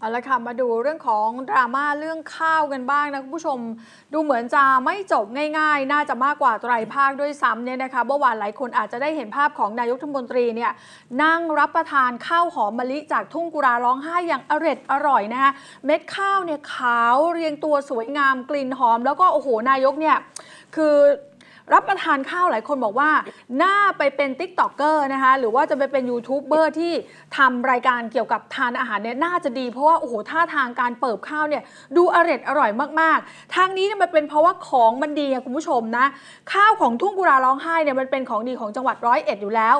เอาละค่ะมาดูเรื่องของดราม่าเรื่องข้าวกันบ้างนะคุณผู้ชม ดูเหมือนจะไม่จบง่ายๆ น่าจะมากกว่าไตรภาคด้วยซ้ำเนี่ยนะคะเมื่อวานหลายคนอาจจะได้เห็นภาพของนายกรัฐมนตรีเนี่ยนั่งรับประทานข้าวหอมมะลิจากทุ่งกุราร้องไห้อย่างอร็ดอร่อยนะคะเม็ดข้าวเนี่ยขาวเรียงตัวสวยงามกลิ่นหอม แล้วก็โอ้โหนายกเนี่ยคือ รับประทานข้าวหลายคนบอกว่าน่าไปเป็นติ๊กต็อกเกอร์นะคะหรือว่าจะไปเป็นยูทูบเบอร์ที่ทำรายการเกี่ยวกับทานอาหารเนี่ยน่าจะดี เพราะว่าโอ้โหท่าทางการเปิบข้าวเนี่ยดูอร่อยอร่อยมากๆ ทางนี้เนี่ยมันเป็นเพราะว่าของมันดีอะคุณผู้ชมนะข้าวของทุ่งกุราร้องไห้เนี่ยมันเป็นของดีของจังหวัดร้อยเอ็ดอยู่แล้ว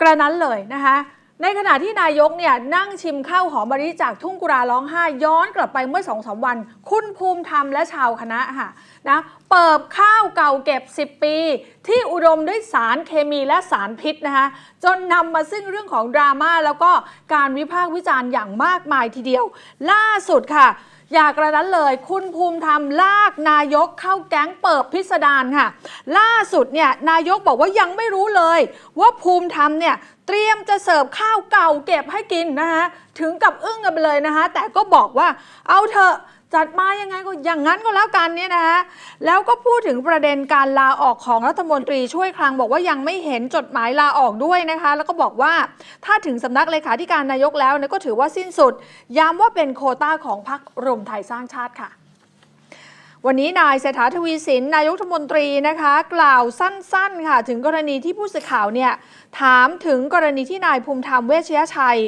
กระนั้นเลยนะคะ ในขณะที่นายกเนี่ยนั่งชิมข้าวหอมมะลิจากทุ่งกุราร้องไห้ย้อนกลับไปเมื่อสองสามวัน คุณภูมิธรรมและชาวคณะค่ะนะเปิบข้าวเก่าเก็บ 10 ปี ที่อุดมด้วยสารเคมีและสารพิษนะคะจนนำมาซึ่งเรื่องของดราม่าแล้วก็การวิพากษ์วิจารณ์อย่างมากมายทีเดียว ล่าสุดค่ะ อยากกระนั้นเลย คุณภูมิธรรมลากนายกเข้าแก๊งเปิดพิสดารค่ะ ล่าสุดเนี่ยนายกบอกว่ายังไม่รู้เลย ว่าภูมิธรรมเนี่ยเตรียมจะเสิร์ฟข้าวเก่าเก็บให้กินนะคะถึงกับอึ้งกันไปเลยนะคะแต่ก็บอกว่าเอาเถอะ จัดมายังไงก็อย่างนั้นก็แล้วกันเนี่ยนะคะแล้วก็พูดถึงประเด็นการลาออกของรัฐมนตรีช่วยคลังบอกว่ายังไม่เห็นจดหมายลาออกด้วยนะคะ แล้วก็บอกว่าถ้าถึงสำนักเลขาธิการนายกแล้วเนี่ยก็ถือว่าสิ้นสุด ย้ำว่าเป็นโคต้าของพรรครวมไทยสร้างชาติค่ะ วันนี้นายเศรษฐาทวีสินนายกรัฐมนตรีนะคะ กล่าวสั้นๆ ค่ะ ถึงกรณีที่ผู้สื่อข่าวเนี่ยถามถึงกรณีที่นายภูมิธรรมเวชยชัย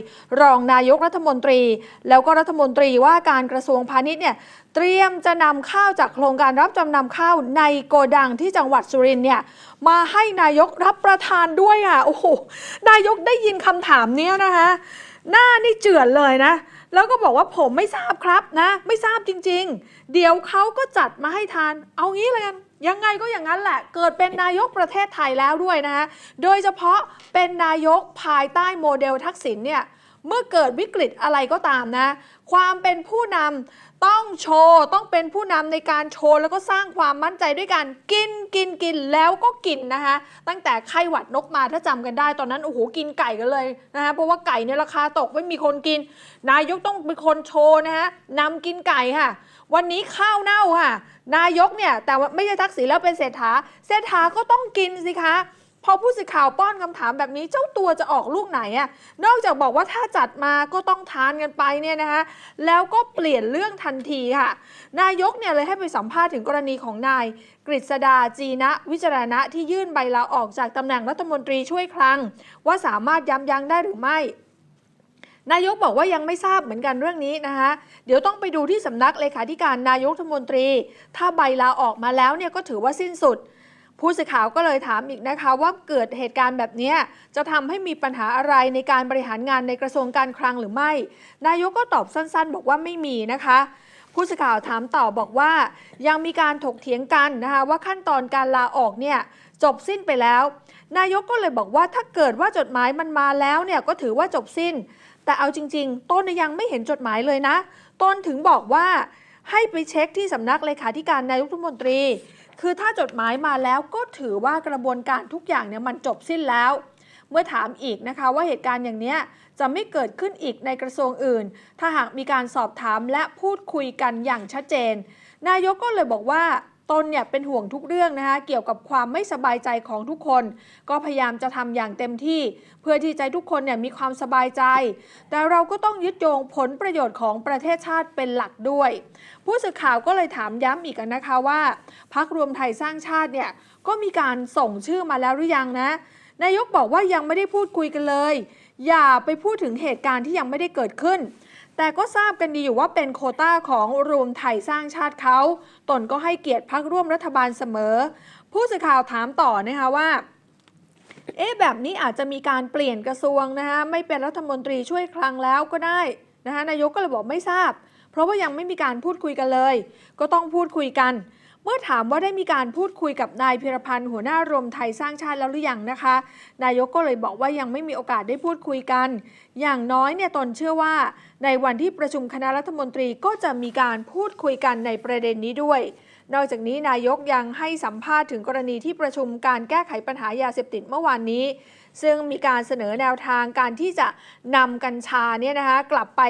รองนายกรัฐมนตรี แล้วก็รัฐมนตรีว่าการกระทรวงพาณิชย์เนี่ยเตรียมจะนำข้าวจากโครงการรับจำนำข้าวในโกดังที่จังหวัดสุรินเนี่ยมาให้นายกรับประทานด้วยค่ะโอ้โหนายกได้ยินคำถามเนี้ยนะคะหน้านี่เจือนเลยนะ แล้วก็บอกว่าผมไม่ทราบครับนะ ไม่ทราบจริง ๆ เดี๋ยวเขาก็จัดมาให้ทาน เอางี้เลยกันยังไงก็อย่างนั้นแหละ เกิดเป็นนายกประเทศไทยแล้วด้วยนะฮะโดยเฉพาะเป็นนายกภายใต้โมเดลทักษิณเนี่ย เมื่อเกิดวิกฤตอะไรก็ตามนะ ความเป็นผู้นำต้องโชว์ ต้องเป็นผู้นำในการโชว์ แล้วก็สร้างความมั่นใจด้วยกันกินกินกินแล้วก็กินนะคะ ตั้งแต่ไข้หวัดนกมาถ้าจำกันได้ตอนนั้นโอ้โหกินไก่กันเลยนะคะเพราะว่าไก่เนี่ยราคาตกไม่มีคนกิน นายกต้องเป็นคนโชว์นะฮะนำกินไก่ค่ะ วันนี้ข้าวเน่าค่ะ นายกเนี่ยแต่ว่าไม่ใช่ทักษิณแล้วเป็นเศรษฐาเศรษฐาก็ต้องกินสิคะ พอผู้สื่อข่าวป้อนคำถามแบบนี้เจ้าตัวจะออกลูกไหนอะนอกจากบอกว่าถ้าจัดมาก็ต้องทานกันไปเนี่ยนะคะแล้วก็เปลี่ยนเรื่องทันทีค่ะ นายกเนี่ยเลยให้ไปสัมภาษณ์ถึงกรณีของนาย กฤษดาจีนะวิจารณะที่ยื่นใบลาออกจากตำแหน่งรัฐมนตรีช่วยคลัง ว่าสามารถย้ำยั้งได้หรือไม่นายกบอกว่ายังไม่ทราบเหมือนกันเรื่องนี้นะคะเดี๋ยวต้องไปดูที่สำนักเลขาธิการนายกรัฐมนตรี ถ้าใบลาออกมาแล้วเนี่ยก็ถือว่าสิ้นสุด ผู้สื่อข่าวก็เลยถามอีกนะคะ ว่าเกิดเหตุการณ์แบบนี้จะทำให้มีปัญหาอะไรในการบริหารงานในกระทรวงการคลังหรือไม่ นายกก็ตอบสั้นๆ บอกว่าไม่มีนะคะผู้สื่อข่าวถามต่อบอกว่า ยังมีการถกเถียงกันนะคะว่าขั้นตอนการลาออกเนี่ยจบสิ้นไปแล้ว นายกก็เลยบอกว่าถ้าเกิดว่าจดหมายมันมาแล้วเนี่ยก็ถือว่าจบสิ้น แต่เอาจริง ๆ ต้นยังไม่เห็นจดหมายเลยนะ ต้นถึงบอกว่าให้ไปเช็คที่สำนักเลขาธิการนายกรัฐมนตรี คือถ้าจดหมายมาแล้วก็ถือว่ากระบวนการทุกอย่างเนี่ยมันจบสิ้นแล้ว เมื่อถามอีกนะคะว่าเหตุการณ์อย่างนี้จะไม่เกิดขึ้นอีกในกระทรวงอื่น ถ้าหากมีการสอบถามและพูดคุยกันอย่างชัดเจน นายกก็เลยบอกว่า ตนเนี่ยเป็นห่วงทุกเรื่องนะคะเกี่ยวกับความไม่สบายใจของทุกคน ก็พยายามจะทำอย่างเต็มที่ เพื่อที่ใจทุกคนเนี่ยมีความสบายใจ แต่เราก็ต้องยึดโยงผลประโยชน์ของประเทศชาติเป็นหลักด้วย ผู้สื่อข่าวก็เลยถามย้ำอีกนะคะว่าพักรวมไทยสร้างชาติเนี่ยก็มีการส่งชื่อมาแล้วหรือยังนะนายกบอกว่ายังไม่ได้พูดคุยกันเลย อย่าไปพูดถึงเหตุการณ์ที่ยังไม่ได้เกิดขึ้น แต่ก็ทราบกันดีอยู่ว่าเป็นโคต้าของรวมไทยสร้างชาติเขา ตนก็ให้เกียรติพักร่วมรัฐบาลเสมอ ผู้สื่อข่าวถามต่อนะคะว่าเอ๊ะแบบนี้อาจจะมีการเปลี่ยนกระทรวงนะคะไม่เป็นรัฐมนตรีช่วยคลังแล้วก็ได้นะคะนายกก็เลยบอกไม่ทราบ เพราะว่ายังไม่มีการพูดคุยกันเลย ก็ต้องพูดคุยกัน เมื่อถามว่าได้มีการพูดคุยกับนายพิรพันธ์หัวหน้ารวมไทยสร้างชาติแล้วหรือยังนะคะ นายกก็เลยบอกว่ายังไม่มีโอกาสได้พูดคุยกัน อย่างน้อยเนี่ยตนเชื่อว่า ในวันที่ประชุมคณะรัฐมนตรีก็จะมีการพูดคุยกันในประเด็นนี้ด้วย นอกจากนี้นายกยังให้สัมภาษณ์ถึงกรณีที่ประชุมการแก้ไขปัญหายาเสพติดเมื่อวานนี้ ซึ่งมีการเสนอแนวทางการที่จะนำกัญชาเนี่ยนะคะกลับไป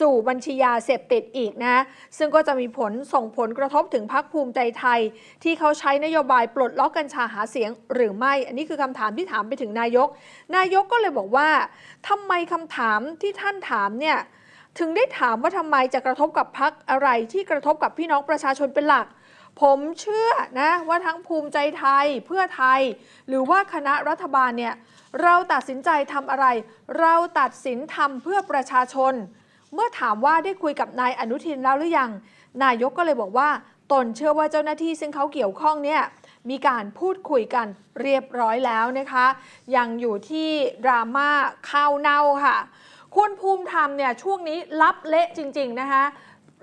สู่บัญชียาเสพติดอีกนะซึ่งก็จะมีผลส่งผลกระทบถึงพรรคภูมิใจไทย ที่เขาใช้นโยบายปลดล็อกกัญชาหาเสียงหรือไม่ อันนี้คือคำถามที่ถามไปถึงนายก นายกก็เลยบอกว่าทำไมคำถามที่ท่านถามเนี่ยถึงได้ถามว่าทำไมจะกระทบกับพักอะไรที่กระทบกับพี่น้องประชาชนเป็นหลัก ผมเชื่อนะว่าทั้งภูมิใจไทยเพื่อไทย หรือว่าคณะรัฐบาลเนี่ยเราตัดสินใจทำอะไร เราตัดสินทำเพื่อประชาชน เมื่อถามว่าได้คุยกับนายอนุทินแล้วหรือยัง นายกก็เลยบอกว่าตนเชื่อว่าเจ้าหน้าที่ซึ่งเขาเกี่ยวข้องเนี่ยมีการพูดคุยกันเรียบร้อยแล้วนะคะ ยังอยู่ที่ดราม่าข้าวเน่าค่ะ คุณภูมิธรรมเนี่ยช่วงนี้รับเละจริง ๆ นะคะ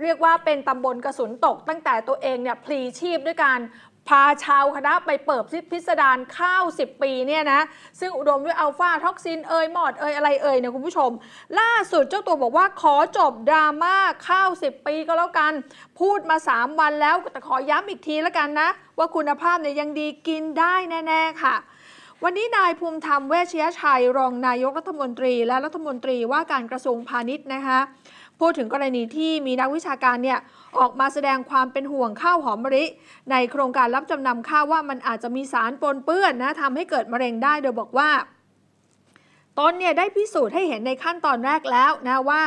เรียกว่าเป็นตำบลกระสุนตก ตั้งแต่ตัวเองเนี่ยพลีชีพด้วยการพาชาวคณะไปเปิดพิสดารข้าว 10 ปีเนี่ยนะ ซึ่งอุดมด้วยอัลฟาท็อกซินเอยหมอดเอยอะไรเอยเนี่ยคุณผู้ชม ล่าสุดเจ้าตัวบอกว่าขอจบดราม่าข้าว 10 ปีก็แล้วกัน พูดมา 3 วันแล้ว แต่ขอย้ำอีกทีแล้วกันนะ ว่าคุณภาพเนี่ยยังดีกินได้แน่ ๆ ค่ะวันนี้นายภูมิธรรมเวชยชัย รองนายกรัฐมนตรี และรัฐมนตรีว่าการกระทรวงพาณิชย์นะคะ พูดถึงกรณีที่มีนักวิชาการเนี่ยออกมาแสดงความเป็นห่วงข้าวหอมมะลิในโครงการรับจำนำข้าวว่ามันอาจจะมีสารปนเปื้อนนะทำให้เกิดมะเร็งได้โดยบอกว่าตนเนี่ยได้พิสูจน์ให้เห็นในขั้นตอนแรกแล้วนะว่า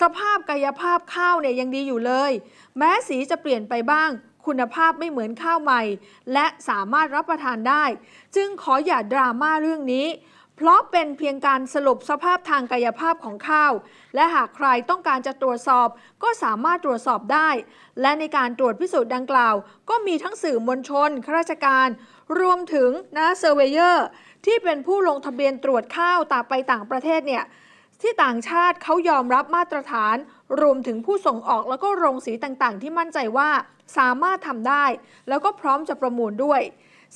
สภาพกายภาพข้าวเนี่ยยังดีอยู่เลย แม้สีจะเปลี่ยนไปบ้าง คุณภาพไม่เหมือนข้าวใหม่ และสามารถรับประทานได้ จึงขออย่าดราม่าเรื่องนี้ เพราะเป็นเพียงการสรุปสภาพทางกายภาพของข้าว และหากใครต้องการจะตรวจสอบก็สามารถตรวจสอบได้ และในการตรวจพิสูจน์ดังกล่าว ก็มีทั้งสื่อมวลชนข้าราชการ รวมถึงนะเซอร์เวเยอร์ที่เป็นผู้ลงทะเบียนตรวจข้าวต่างไปต่างประเทศเนี่ยที่ต่างชาติเขายอมรับมาตรฐาน รวมถึงผู้ส่งออกแล้วก็โรงสีต่างๆ ที่มั่นใจว่าสามารถทำได้ แล้วก็พร้อมจะประมูลด้วย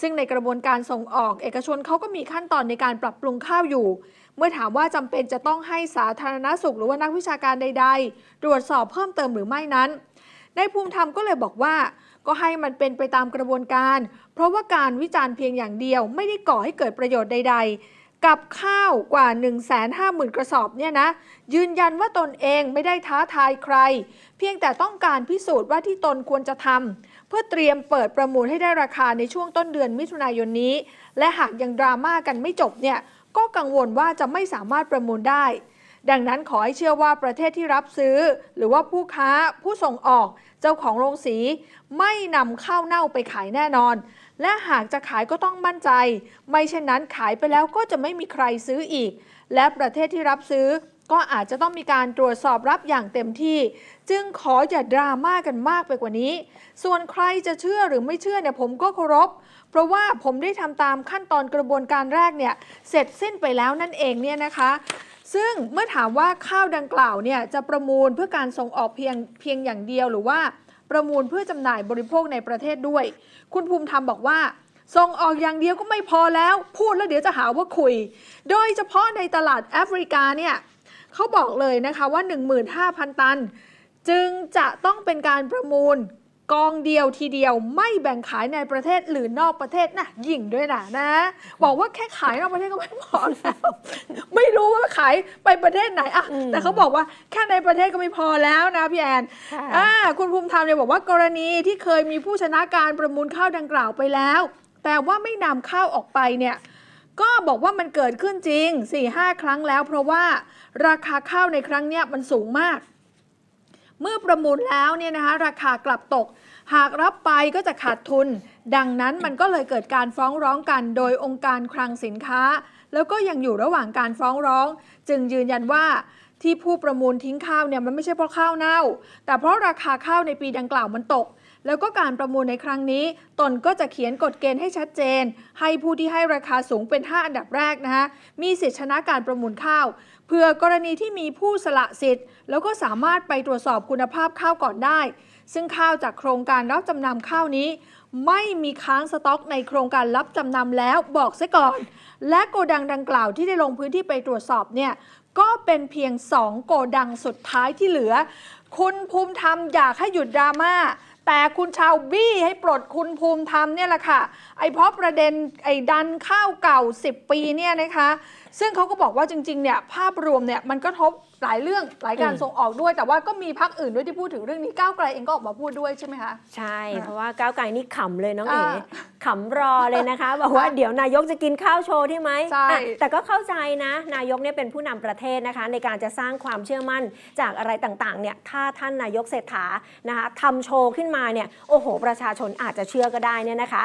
ซึ่งในกระบวนการส่งออกเอกชนเขาก็มีขั้นตอนในการปรับปรุงข้าวอยู่ เมื่อถามว่าจำเป็นจะต้องให้สาธารณสุขหรือว่านักวิชาการใด ๆ ตรวจสอบเพิ่มเติมหรือไม่นั้นนายภูมิธรรมก็เลยบอกว่า ก็ให้มันเป็นไปตามกระบวนการ เพราะว่าการวิจารณ์เพียงอย่างเดียวไม่ได้ก่อให้เกิดประโยชน์ใด ๆกับข้าวกว่า 1 5 0 0 0 0 กระสอบเนี่ยนะ ยืนยันว่าตนเองไม่ได้ท้าทายใคร เพียงแต่ต้องการพิสูจน์ว่าที่ตนควรจะทำ เพื่อเตรียมเปิดประมูลให้ได้ราคาในช่วงต้นเดือนมิถุนายนนี้ และหากยังดราม่ากันไม่จบเนี่ยก็กังวลว่าจะไม่สามารถประมูลได้ ดังนั้นขอให้เชื่อว่าประเทศที่รับซื้อ หรือว่าผู้ค้าผู้ส่งออก เจ้าของโรงสี ไม่นำข้าวเน่าไปขายแน่นอน และหากจะขายก็ต้องมั่นใจ ไม่เช่นนั้นขายไปแล้วก็จะไม่มีใครซื้ออีก และประเทศที่รับซื้อ ก็อาจจะต้องมีการตรวจสอบรับอย่างเต็มที่ จึงขออย่าดราม่ากันมากไปกว่านี้ ส่วนใครจะเชื่อหรือไม่เชื่อเนี่ยผมก็เคารพ เพราะว่าผมได้ทำตามขั้นตอนกระบวนการแรกเนี่ยเสร็จสิ้นไปแล้วนั่นเองเนี่ยนะคะซึ่งเมื่อถามว่าข้าวดังกล่าวเนี่ยจะประมูลเพื่อการส่งออกเพียงเพียงอย่างเดียวหรือว่าประมูลเพื่อจำหน่ายบริโภคในประเทศด้วย คุณภูมิธรรมบอกว่า ส่งออกอย่างเดียวก็ไม่พอแล้ว พูดแล้วเดี๋ยวจะหาว่าคุย โดยเฉพาะในตลาดแอฟริกาเนี่ย เขาบอกเลยนะคะว่า 15,000 ตัน จึงจะต้องเป็นการประมูลกองเดียวทีเดียวไม่แบ่งขายในประเทศหรือนอกประเทศนะยิ่งด้วยนะนะ บอกว่าแค่ขายนอกประเทศก็ไม่พอแล้ว ไม่รู้ว่าขายไปประเทศไหนอะอืมแต่เขาบอกว่าแค่ในประเทศก็ไม่พอแล้วนะพี่แอนค่ะอ่าคุณภูมิธรรมเนี่ยบอกว่ากรณีที่เคยมีผู้ชนะการประมูลข้าวดังกล่าวไปแล้ว แต่ว่าไม่นำข้าวออกไปเนี่ย ก็บอกว่ามันเกิดขึ้นจริง 4-5 ครั้งแล้ว เพราะว่าราคาข้าวในครั้งนี้มันสูงมาก เมื่อประมูลแล้วเนี่ยนะคะราคากลับตก หากรับไปก็จะขาดทุน ดังนั้นมันก็เลยเกิดการฟ้องร้องกันโดยองค์การคลังสินค้า แล้วก็ยังอยู่ระหว่างการฟ้องร้อง จึงยืนยันว่าที่ผู้ประมูลทิ้งข้าวเนี่ยมันไม่ใช่เพราะข้าวเน่า แต่เพราะราคาข้าวในปีดังกล่าวมันตก แล้วก็การประมูลในครั้งนี้ ตนก็จะเขียนกฎเกณฑ์ให้ชัดเจน ให้ผู้ที่ให้ราคาสูงเป็น 5 อันดับแรกนะคะมีสิทธิชนะการประมูลข้าวเพื่อกรณีที่มีผู้สละสิทธิ์ แล้วก็สามารถไปตรวจสอบคุณภาพข้าวก่อนได้ ซึ่งข้าวจากโครงการรับจำนำข้าวนี้ ไม่มีค้างสต็อกในโครงการรับจำนำแล้วบอกซะก่อน และโกดังดังกล่าวที่ได้ลงพื้นที่ไปตรวจสอบเนี่ยก็เป็นเพียง 2 โกดังสุดท้ายที่เหลือ คุณภูมิธรรมอยากให้หยุดดราม่า แต่คุณชาวบี้ให้ปลดคุณภูมิธรรมเนี่ยแหละค่ะ ไอ้เพราะประเด็นไอ้ดันข้าวเก่า 10 ปีเนี่ยนะคะ ซึ่งเขาก็บอกว่าจริงๆเนี่ยภาพรวมเนี่ยมันก็ทบ หลายเรื่องหลายการอืมส่งออกด้วย แต่ว่าก็มีพักอื่นด้วยที่พูดถึงเรื่องนี้ก้าวไกลเองก็ออกมาพูดด้วยใช่ไหมคะใช่อะเพราะว่าก้าวไกลนี่ขำเลยน้องเอ๋อ่าขำรอเลยนะคะ บอกว่าเดี๋ยวนายกจะกินข้าวโชว์ที่ไหมใช่อะแต่ก็เข้าใจนะ นายกเนี่ยเป็นผู้นำประเทศนะคะ ในการจะสร้างความเชื่อมั่นจากอะไรต่างๆเนี่ยถ้าท่านนายกเศรษฐานะคะทำโชว์ขึ้นมาเนี่ยโอ้โห ประชาชนอาจจะเชื่อก็ได้เนี่ยนะคะ